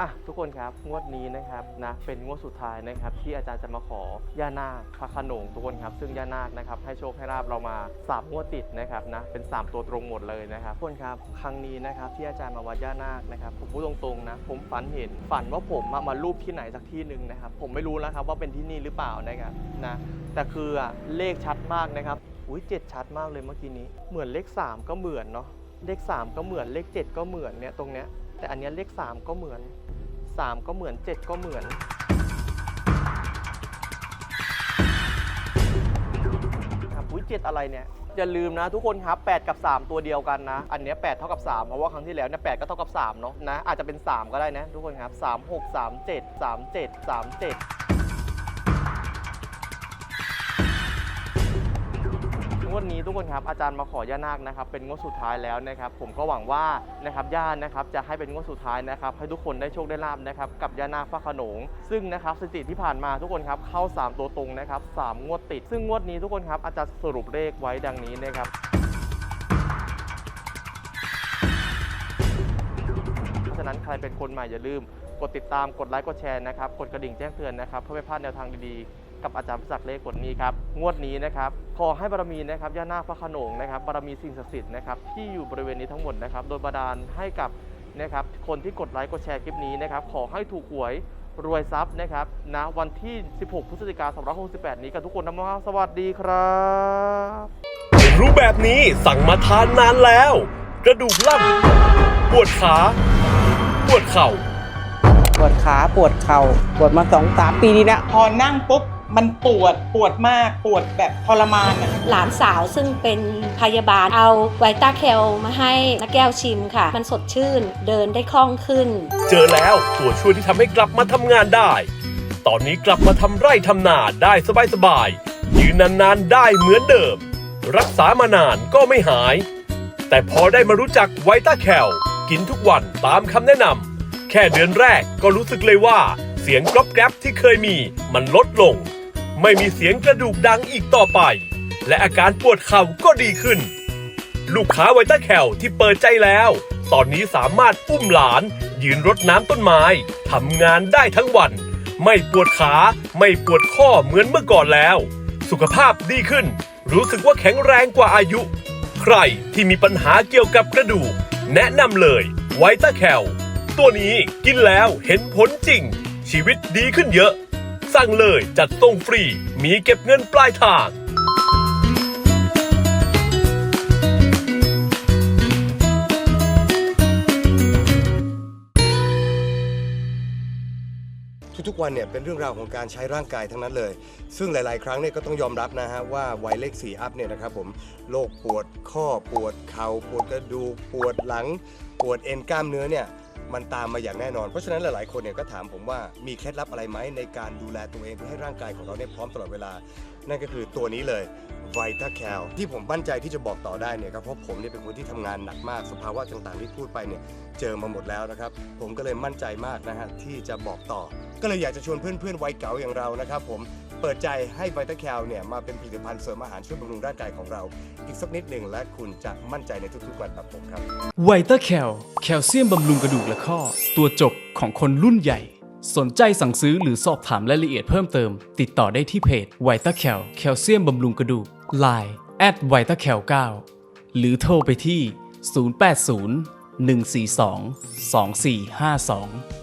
อะทุกคนครับงวดนี้นะครับนะเป็นงวดสุดท้ายนะครับที่อาจารย์จะมาขอย่านาคพระขนงทุกคนครับ ซึ่งย่านาคนะครับให้โชคให้ลาบเรามาสามงวดติดนะครับนะเป็น 3 ตัวตรงหมดเลยนะครับทุกคนครับครั้งนี้นะครับที่อาจารย์มาวัดย่านาคนะครับผมพูดตรงๆนะผมฝันเห็นฝันว่าผมอะมารูปที่ไหนสักที่หนึ่งนะครับผมไม่รู้แล้วครับว่าเป็นที่นี่หรือเปล่านะครับนะแต่คืออะเลขชัดมากนะครับอุ้ยเจ็ดชัดมากเลยเมื่อกี้นี้เหมือนเลข 3 ก็เหมือนเนาะเลข 3 ก็เหมือนเลข 7 ก็เหมือนเนี่ยตรงเนี้ย แต่อันนี้เลข3ก็เหมือน3ก็เหมือน7ก็เหมือนครับอุ้ยเจ็ดอะไรเนี่ยอย่าลืมนะทุกคนครับ 8 กับ 3 ตัวเดียวกันนะ อันเนี้ย8เท่ากับ 3 เพราะว่าครั้งที่แล้วเนี่ย8ก็เท่ากับ 3 เนาะนะ อาจจะเป็น 3 ก็ได้นะ ทุกคนครับ 3 6 3 7 3 7 3 7 วดนี้ทุกคนครับอาจารย์มาขอย่านาคนะครับเป็นงวดสุดท้ายแล้วนะครับ ผมก็หวังว่านะครับย่านะครับจะให้เป็นงวดสุดท้ายนะครับ ให้ทุกคนได้โชคได้ลาบนะครับกับย่านาคพระขนง ซึ่งนะครับสถิติที่ผ่านมาทุกคนครับเข้า 3 ตัวตรงนะครับสามงวดติด ซึ่งงวดนี้ทุกคนครับอาจารย์สรุปเลขไว้ดังนี้นะครับเพราะฉะนั้นใครเป็นคนใหม่อย่าลืม กดติดตามกดไลค์กดแชร์นะครับกดกระดิ่งแจ้งเตือนนะครับเพื่อไม่พลาดแนวทางดีๆ กับอาจารย์พิศักดิ์เลขกดนี้ครับงวดนี้นะครับขอให้บารมีนะครับย่านาคพระโขนงนะครับบารมีสิ่งศักดิ์สิทธิ์นะครับที่อยู่บริเวณนี้ทั้งหมดนะครับโดยบาดาลให้กับนะครับคนที่กดไลค์กดแชร์คลิปนี้นะครับขอให้ถูกหวยรวยทรัพย์นะครับณวันที่ 16 พฤศจิกายน 2568 นี้กันทุกคนนะครับสวัสดีครับรู้แบบนี้สั่งมาทานนานแล้ว กระดูกลั่นปวดขาปวดเข่า ปวดขาปวดเข่าปวดมาสองสามปีนี้แล้วพอนั่งปุ๊บ มันปวดปวดมากปวดแบบทรมานอะหลานสาวซึ่งเป็นพยาบาลเอาไวต้าแคลมาให้นักแก้วชิมค่ะ มันสดชื่นเดินได้คล่องขึ้น เจอแล้วตัวช่วยที่ทำให้กลับมาทำงานได้ ตอนนี้กลับมาทำไร่ทำนาได้สบายๆยืนนานๆได้เหมือนเดิม รักษามานานก็ไม่หาย แต่พอได้มารู้จักไวต้าแคลกินทุกวันตามคำแนะนำแค่เดือนแรกก็รู้สึกเลยว่าเสียงกรอบแกรบที่เคยมีมันลดลง ไม่มีเสียงกระดูกดังอีกต่อไป และอาการปวดเข่าก็ดีขึ้น ลูกค้าไวต้าแคลที่เปิดใจแล้ว ตอนนี้สามารถอุ้มหลาน ยืนรดน้ำต้นไม้ทำงานได้ทั้งวัน ไม่ปวดขาไม่ปวดข้อเหมือนเมื่อก่อนแล้ว สุขภาพดีขึ้น รู้สึกว่าแข็งแรงกว่าอายุ ใครที่มีปัญหาเกี่ยวกับกระดูก แนะนำเลยไวต้าแคลตัวนี้กินแล้วเห็นผลจริง ชีวิตดีขึ้นเยอะ สั่งเลยจัดส่งฟรี มีเก็บเงินปลายทางทุกๆวันเนี่ยเป็นเรื่องราวของการใช้ร่างกายทั้งนั้นเลย ซึ่งหลาย ๆ ครั้งเนี่ยก็ต้องยอมรับนะฮะว่าวัยเลข4อัพเนี่ยนะครับผมโรคปวดข้อปวดเข่าปวดกระดูกปวดหลัง ปวดเอ็นกล้ามเนื้อเนี่ย มันตามมาอย่างแน่นอน เพราะฉะนั้นหลายๆคนเนี่ยก็ถามผมว่ามีเคล็ดลับอะไรไหมในการดูแลตัวเองเพื่อให้ร่างกายของเราเนี่ยพร้อมตลอดเวลา นั่นก็คือตัวนี้เลย Vita Cal ที่ผมมั่นใจที่จะบอกต่อได้เนี่ยก็เพราะผมเนี่ยเป็นคนที่ทำงานหนักมาก สภาวะต่างๆที่พูดไปเนี่ยเจอมาหมดแล้วนะครับ ผมก็เลยมั่นใจมากนะฮะที่จะบอกต่อ ก็เลยอยากจะชวนเพื่อนๆวัยเก๋าอย่างเรานะครับผม เปิดใจให้ Vita Cal เนี่ยมาเป็นผลิตภัณฑ์เสริมอาหารช่วยบำรุงร่างกายของเรา อีกสักนิดหนึ่งและคุณจะมั่นใจในทุกๆวันแบบผมครับไวต์แคลแคลเซียมบำรุงกระดูกและข้อ ตัวจบของคนรุ่นใหญ่ สนใจสั่งซื้อหรือสอบถามรายละเอียดเพิ่มเติม ติดต่อได้ที่เพจไวต์แคลแคลเซียมบำรุงกระดูก Line แอดไวต์แคล9หรือโทรไปที่ 080 142 2452